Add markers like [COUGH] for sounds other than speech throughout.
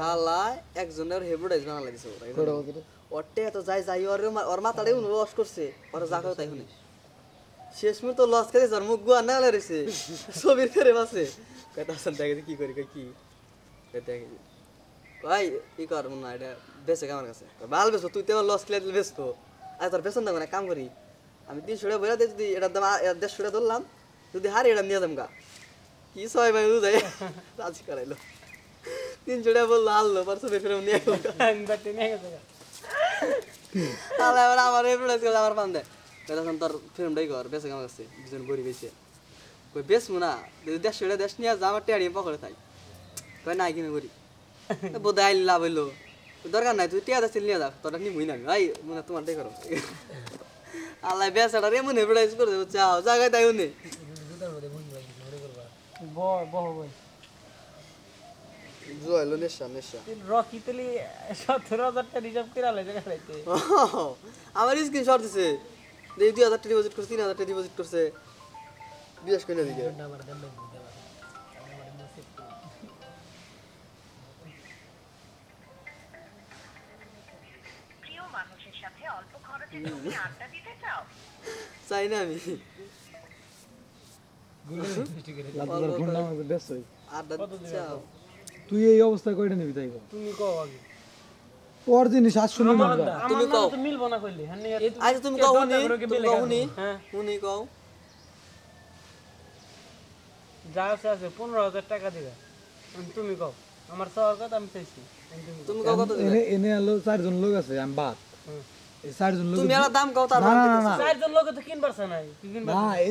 শালা একজনের হেব্রোডাইজ বানা লাগিছে? ওরটে এত যাই যাই ওর মা- ওর মাথাটাই উনি লস করছে ওরা যা তাই শুনে। শেষ মুহূর্তে লস করে ওর মুখ গুয়া না রয়েছে ছবির ফেরে বাসে আসেন দেখে কি করি কি? দেখে। ভাই কি কর হয় এটা বেচে আমার কাছে। ভালো বেচো তুই তো লস খেলে দিলে বেচতো। আর তোর দেবো না কাম করি। আমি তিনশো টাকা দিই যদি এটার দাম দেড়শো টাকা ধরলাম যদি হারি এটা নিয়ে যাম গা। কি সবাই ভাই বুঝাই [LAUGHS] রাজি করাইলো। তিনশো টাকা বলল হারলো পারছ ফেরে নিয়ে গেলো বাড়তে নিয়ে গেছে। তাহলে এবার আমার এমপ্লয়েজ করে আমার পান দেয় তখন তোর ফিল্মটাই কর বেশি আমার কাছে দুজন গরিব এসে কই বেশমু না যদি দেড়শো টাকা দেশ নিয়ে যা আমার টেয়ারি পকড়ে থাই কই নাই কিনে করি বোধ আইল লাভ হইল দরকার নাই তুই টিয়া দেশ নিয়ে যা তোরা নিমুই না ভাই মনে তোমারটাই করো আল্লাহ বেসাটা রে মনে করে দেবো চাও জায়গায় তাই উনি বহ বহ বই জয়লো নেশা নেশা। রকি তুলি সতেরো হাজারটা রিজার্ভ করে আলাই জায়গা লাইতে [LAUGHS] আমার দিছে। দুই হাজার টাকা ডিপোজিট করছে তিন হাজার টাকা ডিপোজিট করছে। বিশেষ করে দিকে আমার দেন নাই বুঝতে প্রিয় মানুষের সাথে অল্প খরচে তুমি আড্ডা দিতে চাই না আমি লাতু তোর ফোন নাম্বার আড্ডা চাও তুই এই অবস্থায় কয়টা নিবি তাই। তুমি কও আগে। তোর জিনিস আজ শুনে আমার তুমি কও। তো মিলবো না কইলে। হ্যাঁ নি আচ্ছা তুমি কও হুনি তুমি কও হুনি হ্যাঁ। হুনি কও। যা আছে আছে পনেরো হাজার টাকা দিবে। তুমি কও। আমার সবার কথা আমি চাইছি। তুমি কও। কত দিবে? এনে এনে আলো চারজন লোক আছে আমি বাদ। তুমি দাম কও তার না না না চারজন লোকে তো কিনবার নাই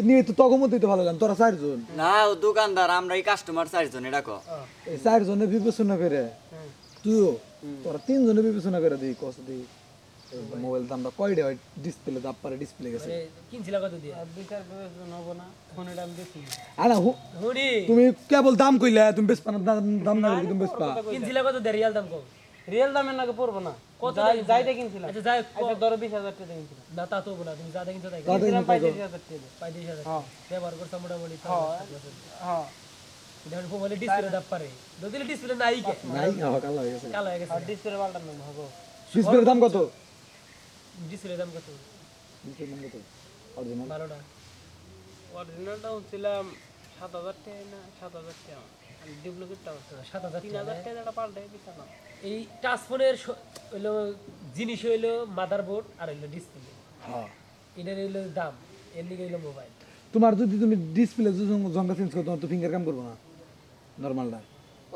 না তো তখন মধ্যেই তো ভালো গান তোরা চারজন। না ও দোকানদার আমরা এই কাস্টমার চারজন এটা কো এই চারজনে বিবেচনা করে তুইও তোরা তিনজনে বিবেচনা করে দিই কত দিই। মোবাইল দামটা কয়টা হয় ডিসপ্লে দাপ পারে ডিসপ্লে গেছে আর বিচার বিবেচনা না ফোনের দাম বেশি হুড়ি। তুমি কেবল দাম কইলে তুমি বেশ পানা দাম না তুমি বেশ পা কিনছিলা কত দে রিয়াল দাম রিয়াল দামের নাকি পড়ব না? কত কিনছিলাম আচ্ছা যাই আচ্ছা ধরো বিশ হাজার টাকা কিনছিলাম। না তা তো বলা তুমি কিনছো তাই কিনছিলাম পঁয়ত্রিশ হাজার টাকা। পঁয়ত্রিশ হাজার ব্যবহার করছ মোটামুটি হ্যাঁ মোবাইলে ডিসপ্লে দাম পারে যদি ডিসপ্লে নাই কে? নাই খাওয়া কালো হয়ে গেছে। কালো হয়ে গেছে। ডিসপ্লে পাল্টানো হবে। ডিসপ্লের দাম কত? ডিসপ্লে দাম কত? ডিসপ্লের দাম কত? অরিজিনাল বারোটা অরিজিনালটা হচ্ছিলাম সাত হাজার টাকা না সাত হাজার টাকা। ডুপ্লিকেটটা হচ্ছে সাত হাজার তিন হাজার টাকা পাল্টে দিতে এই টাচ ফোনের হইল জিনিস হইল মাদারবোর্ড আর হইল ডিসপ্লে হ্যাঁ। এটার হইল দাম এর লিগে হইল মোবাইল তোমার যদি তুমি ডিসপ্লে জঙ্গা চেঞ্জ করো তোমার তো ফিঙ্গার কাম করব না। নর্মালটা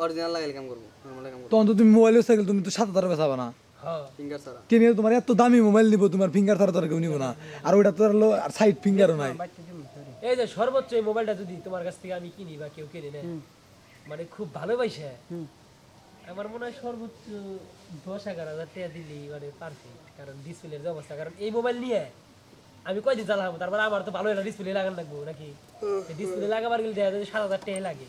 অরিজিনাল লাগাইলে কাম করব নরমাল কাম করব। তখন তো তুমি মোবাইল সাইকেল তুমি তো সাত হাজার বেচাবা না। হ্যাঁ। ফিঙ্গার ছাড়া। কিনে তোমার এত দামি মোবাইল নিব তোমার ফিঙ্গার ছাড়া তোর কেউ নিব না। আর ওইটা তোর আর সাইড ফিঙ্গারও নাই। এই যে সর্বোচ্চ এই মোবাইলটা যদি তোমার কাছ থেকে আমি কিনি বা কেউ কিনে নেয় মানে খুব ভালোবাসে। আমার মনে হয় সর্বোচ্চ দশ এগারো হাজার টাকা দিলেই মানে পারফেক্ট কারণ ডিসপ্লের যে অবস্থা। কারণ এই মোবাইল নিয়ে আমি কয়দিন চালাবো? তারপরে আমার তো ভালো ডিসপ্লে লাগানো লাগবো নাকি? ডিসপ্লে লাগাবার গেলে দেখা যায় সাত হাজার টাকা লাগে।